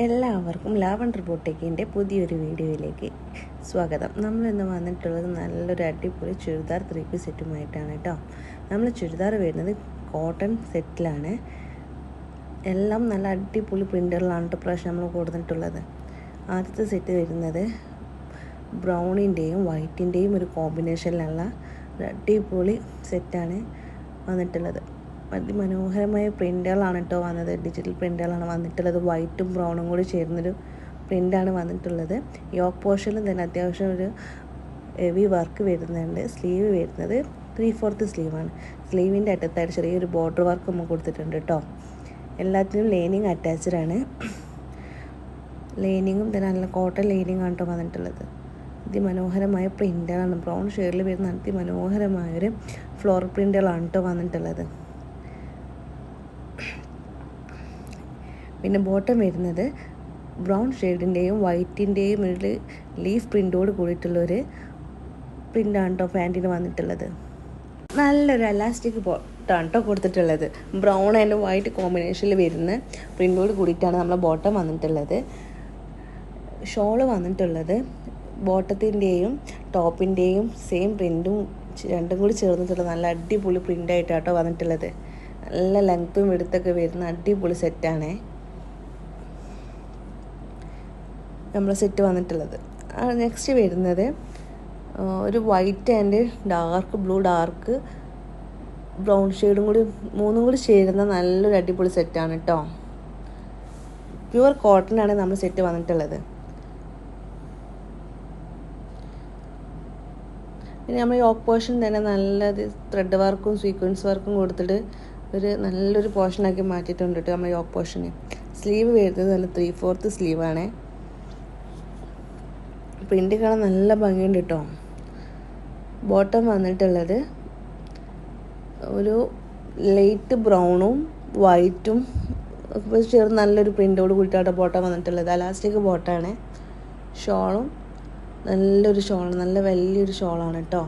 എല്ലാവർക്കും ലാവണ്ടർ ബോട്ടേക്കിന്റെ പുതിയൊരു വീഡിയോയിലേക്ക് സ്വാഗതം. നമ്മൾ ഇന്ന് വന്നിട്ടുള്ളത് നല്ലൊരു അടിപൊളി ചുരിദാർ ത്രീ പീസ് സെറ്റുമായിട്ടാണ് കേട്ടോ. നമ്മൾ ചുരിദാർ വരുന്നത് കോട്ടൺ സെറ്റിലാണ്. എല്ലാം നല്ല അടിപൊളി പ്രിന്ററിലാണ് കേട്ടോ പ്രാവശ്യം നമ്മൾ കൊടുത്തിട്ടുള്ളത്. ആദ്യത്തെ സെറ്റ് വരുന്നത് ബ്രൗണിന്റെയും വൈറ്റിന്റെയും ഒരു കോമ്പിനേഷനിലുള്ള അടിപൊളി സെറ്റാണ് വന്നിട്ടുള്ളത്. അതിമനോഹരമായ പ്രിന്റുകളാണ് കേട്ടോ വന്നത്. ഡിജിറ്റൽ പ്രിന്റുകളാണ് വന്നിട്ടുള്ളത്. വൈറ്റും ബ്രൗണും കൂടി ചേർന്നൊരു പ്രിന്റാണ് വന്നിട്ടുള്ളത്. യോക്ക് പോർഷനിൽ തന്നെ അത്യാവശ്യം ഒരു ഹെവി വർക്ക് വരുന്നുണ്ട്. സ്ലീവ് വരുന്നത് ത്രീ ഫോർത്ത് സ്ലീവാണ്. സ്ലീവിന്റെ അറ്റത്തായിട്ട് ചെറിയൊരു ബോർഡർ വർക്ക് നമ്മൾ കൊടുത്തിട്ടുണ്ട് കേട്ടോ. എല്ലാത്തിനും ലൈനിങ് അറ്റാച്ച്ഡ് ആണ്. ലൈനിങ്ങും തന്നെ നല്ല കോട്ടൺ ലൈനിങ് ആണ് കേട്ടോ വന്നിട്ടുള്ളത്. അതിമനോഹരമായ പ്രിന്റുകളാണ് ബ്രൗൺ ഷെയ്ഡിൽ വരുന്ന അതിമനോഹരമായൊരു ഫ്ലോർ പ്രിന്റുകളാണ് കേട്ടോ വന്നിട്ടുള്ളത്. പിന്നെ ബോട്ടം വരുന്നത് ബ്രൗൺ ഷെയ്ഡിന്റെയും വൈറ്റിന്റെയും ഒരു ലീഫ് പ്രിന്റോട് കൂടിയിട്ടുള്ളൊരു പ്രിന്റാണ് കേട്ടോ പാന്റിന് വന്നിട്ടുള്ളത്. നല്ലൊരു അലാസ്റ്റിക് ബോട്ടാണ് കേട്ടോ കൊടുത്തിട്ടുള്ളത്. ബ്രൗൺ ആൻഡ് വൈറ്റ് കോമ്പിനേഷനിൽ വരുന്ന പ്രിന്റോട് കൂടിയിട്ടാണ് നമ്മളെ ബോട്ടം വന്നിട്ടുള്ളത്. ഷോൾ വന്നിട്ടുള്ളത്. ബോട്ടത്തിന്റെയും ടോപ്പിന്റെയും സെയിം പ്രിന്റും രണ്ടും കൂടി ചേർന്നിട്ടുള്ള നല്ല അടിപൊളി പ്രിന്റായിട്ടാട്ടോ വന്നിട്ടുള്ളത്. നല്ല ലെങ്ത്തും എടുത്തൊക്കെ വരുന്ന അടിപൊളി സെറ്റാണേ നമ്മളെ സെറ്റ് വന്നിട്ടുള്ളത്. നെക്സ്റ്റ് വരുന്നത് ഒരു white and dark blue dark brown ഷെയ്ഡും കൂടി മൂന്നും കൂടി ചേരുന്ന നല്ലൊരു അടിപൊളി സെറ്റാണ് കേട്ടോ പ്യുവർ കോട്ടനാണ് നമ്മൾ സെറ്റ് വന്നിട്ടുള്ളത്. പിന്നെ നമ്മൾ യോക്ക് പോർഷൻ തന്നെ നല്ല ത്രെഡ് വർക്കും സീക്വൻസ് വർക്കും കൊടുത്തിട്ട് ഒരു നല്ലൊരു പോർഷനാക്കി മാറ്റിയിട്ടുണ്ട് കേട്ടോ നമ്മൾ യോക്ക് പോർഷന് സ്ലീവ് വരുന്നത് നല്ല ത്രീ ഫോർത്ത് സ്ലീവാണ് പ്രിന്റ് കാണാൻ നല്ല ഭംഗിയുണ്ട് കേട്ടോ ബോട്ടം വന്നിട്ടുള്ളത് ഒരു ലൈറ്റ് ബ്രൗണും വൈറ്റും ചേർന്ന് നല്ലൊരു പ്രിന്റോട് കൂടിയിട്ടാണ് ബോട്ടം വന്നിട്ടുള്ളത്. അലാസ്റ്റിക് ബോട്ടാണ് ഷോളും നല്ലൊരു ഷോൾ നല്ല വലിയൊരു ഷോളാണ് കേട്ടോ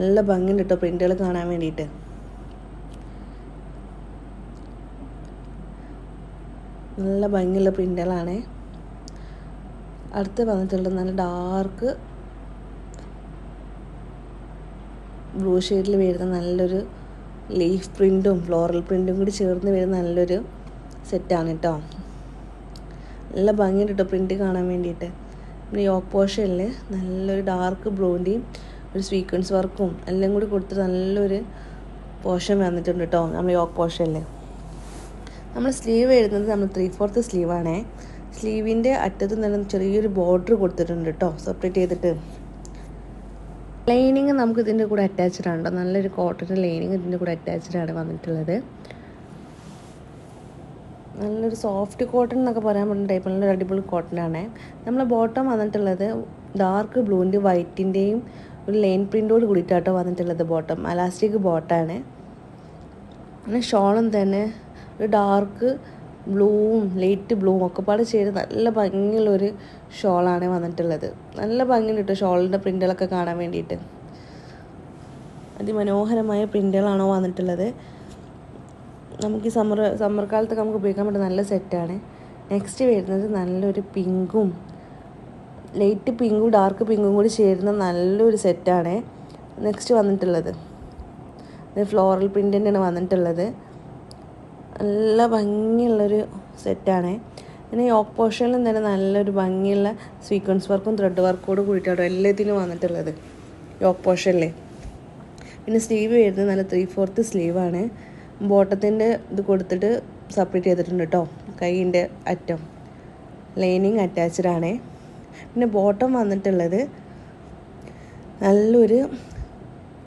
നല്ല ഭംഗിയുണ്ട് കേട്ടോ പ്രിന്റുകൾ കാണാൻ വേണ്ടിയിട്ട്. നല്ല ഭംഗിയുള്ള പ്രിന്റുകളാണ് അടുത്ത് വന്നിട്ടുള്ളത് നല്ല ഡാർക്ക് ബ്ലൂ ഷെയ്ഡിൽ വരുന്ന നല്ലൊരു ലീഫ് പ്രിന്റും ഫ്ലോറൽ പ്രിന്റും കൂടി ചേർന്ന് വരുന്ന നല്ലൊരു സെറ്റാണ് കേട്ടോ നല്ല ഭംഗിയുണ്ട് കേട്ടോ പ്രിന്റ് കാണാൻ വേണ്ടിയിട്ട്. പിന്നെ ഈ ഓപ്പോഷനിൽ നല്ലൊരു ഡാർക്ക് ബ്ലൂന്റെയും ഒരു സ്വീക്വൻസ് വർക്കും എല്ലാം കൂടി കൊടുത്തിട്ട് നല്ലൊരു പോഷൻ വന്നിട്ടുണ്ട് കേട്ടോ നമ്മൾ യോക്ക് ഓപ്പോഷനിൽ നമ്മൾ സ്ലീവ് എഴുതുന്നത് നമ്മൾ ത്രീ ഫോർത്ത് സ്ലീവാണേ സ്ലീവിന്റെ അറ്റത്ത് നിന്ന് ചെറിയൊരു ബോർഡർ കൊടുത്തിട്ടുണ്ട് കേട്ടോ സെപ്പറേറ്റ് ചെയ്തിട്ട്. ലൈനിങ് നമുക്ക് ഇതിന്റെ കൂടെ അറ്റാച്ച്ഡ് ആണ് നല്ലൊരു കോട്ടന്റെ ലൈനിങ് ഇതിന്റെ കൂടെ അറ്റാച്ച്ഡ് ആണ് വന്നിട്ടുള്ളത്. നല്ലൊരു സോഫ്റ്റ് കോട്ടൺ എന്നൊക്കെ പറയാൻ പറ്റുന്ന ടൈപ്പ് നല്ലൊരു അടിപൊളി കോട്ടൺ ആണ്. നമ്മൾ ബോട്ടം വന്നിട്ടുള്ളത് ഡാർക്ക് ബ്ലൂവിന്റെ വൈറ്റിന്റെയും ഒരു ലൈൻ പ്രിന്റോട് കൂടിയിട്ടാട്ടോ വന്നിട്ടുള്ളത് ബോട്ടം അലാസ്റ്റിക് ബോട്ടാണ് പിന്നെ ഷോളും തന്നെ ഒരു ഡാർക്ക് ബ്ലൂവും ലൈറ്റ് ബ്ലൂവും ഒക്കെ പാട് ചെയ്ത് നല്ല ഭംഗിയുള്ളൊരു ഷോളാണ് വന്നിട്ടുള്ളത്. നല്ല ഭംഗിയുണ്ട് കേട്ടോ ഷോളിന്റെ പ്രിന്റുകളൊക്കെ കാണാൻ വേണ്ടിയിട്ട്. അതിമനോഹരമായ പ്രിന്റുകളാണോ വന്നിട്ടുള്ളത്. നമുക്ക് ഈ സമ്മർ സമ്മർ കാലത്തൊക്കെ നമുക്ക് ഉപയോഗിക്കാൻ പറ്റുന്ന നല്ല സെറ്റാണ്. നെക്സ്റ്റ് വരുന്നത് നല്ലൊരു പിങ്കും ലൈറ്റ് പിങ്കും ഡാർക്ക് പിങ്കും കൂടി ചേരുന്ന നല്ലൊരു സെറ്റാണ് നെക്സ്റ്റ് വന്നിട്ടുള്ളത്. ഫ്ലോറൽ പ്രിന്റ് തന്നെയാണ് വന്നിട്ടുള്ളത്. നല്ല ഭംഗിയുള്ളൊരു സെറ്റാണ്. പിന്നെ യോക്ക് പോർഷനിലും തന്നെ നല്ലൊരു ഭംഗിയുള്ള സീക്വൻസ് വർക്കും ത്രെഡ് വർക്കോട് കൂടിയിട്ടാണ് എല്ലാത്തിനും വന്നിട്ടുള്ളത് യോക്ക് പോർഷനിലെ പിന്നെ സ്ലീവ് വരുന്നത് നല്ല ത്രീ ഫോർത്ത് സ്ലീവാണ് ബോട്ടത്തിന്റെ ഇത് കൊടുത്തിട്ട് സെപ്പറേറ്റ് ചെയ്തിട്ടുണ്ട് കേട്ടോ കൈയിന്റെ അറ്റം. ലൈനിങ് അറ്റാച്ച്ഡ് ആണ്. പിന്നെ ബോട്ടം വന്നിട്ടുള്ളത് നല്ലൊരു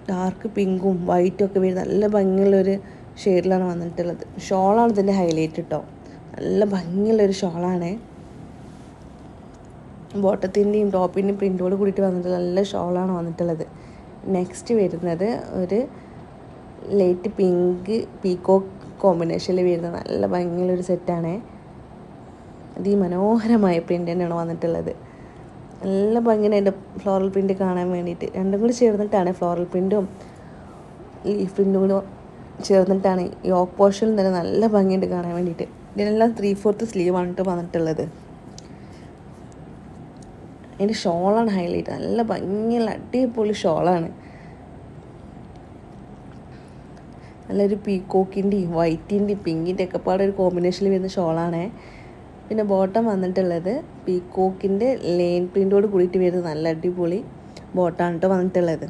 ഡാർക്ക് പിങ്കും വൈറ്റും ഒക്കെ വരുന്ന നല്ല ഭംഗിയുള്ളൊരു ഷെയ്ഡിലാണ് വന്നിട്ടുള്ളത്. ഷോളാണ് ഇതിന്റെ ഹൈലൈറ്റ് കേട്ടോ നല്ല ഭംഗിയുള്ളൊരു ഷോളാണ്. ബോട്ടത്തിന്റെയും ടോപ്പിന്റെയും പ്രിന്റോട് കൂടിയിട്ട് വന്നിട്ടുള്ള നല്ല ഷോളാണ് വന്നിട്ടുള്ളത്. നെക്സ്റ്റ് വരുന്നത് ഒരു ലൈറ്റ് പിങ്ക് പീക്കോക്ക് കോമ്പിനേഷനിൽ വരുന്ന നല്ല ഭംഗിയുള്ളൊരു സെറ്റാണ് അതിമനോഹരമായ പ്രിന്റ് തന്നെയാണ് വന്നിട്ടുള്ളത്. നല്ല ഭംഗിയാണ് അതിന്റെ ഫ്ലോറൽ പ്രിന്റ് കാണാൻ വേണ്ടിയിട്ട്. രണ്ടും കൂടി ചേർന്നിട്ടാണ് ഫ്ലോറൽ പ്രിന്റും ലീഫ് പ്രിന്റും കൂടി ചേർന്നിട്ടാണ് യോക്ക് പോർഷനിൽ തന്നെ നല്ല ഭംഗിയുണ്ട് കാണാൻ വേണ്ടിയിട്ട്. ഇതിനെല്ലാം ത്രീ ഫോർത്ത് സ്ലീവാണ് കേട്ടോ വന്നിട്ടുള്ളത്. അതിന്റെ ഷോളാണ് ഹൈലൈറ്റ് നല്ല ഭംഗിയുള്ള അടിപൊളി ഷോളാണ്. നല്ലൊരു പീക്കോക്കിന്റെയും വൈറ്റിന്റെയും പിങ്കിന്റെ ഒക്കെ പാടെ ഒരു കോമ്പിനേഷനിൽ വരുന്ന ഷോളാണേ. പിന്നെ ബോട്ടം വന്നിട്ടുള്ളത് പീക്കോക്കിന്റെ ലെയിൻ പ്രിന്റോട് കൂടിയിട്ട് വരുന്ന നല്ല അടിപൊളി ബോട്ടാണ് കേട്ടോ വന്നിട്ടുള്ളത്.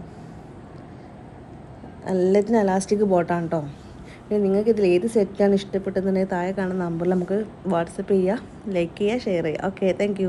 എല്ലാത്തിനും അലാസ്റ്റിക് ബോട്ടാണ് കേട്ടോ പിന്നെ നിങ്ങൾക്ക് ഇതിൽ ഏത് സെറ്റാണ് ഇഷ്ടപ്പെട്ടതെന്നുണ്ടെങ്കിൽ താഴെ കാണുന്ന നമ്പറിൽ നമുക്ക് വാട്സപ്പ് ചെയ്യുക ലൈക്ക് ചെയ്യുക ഷെയർ ചെയ്യുക ഓക്കെ താങ്ക്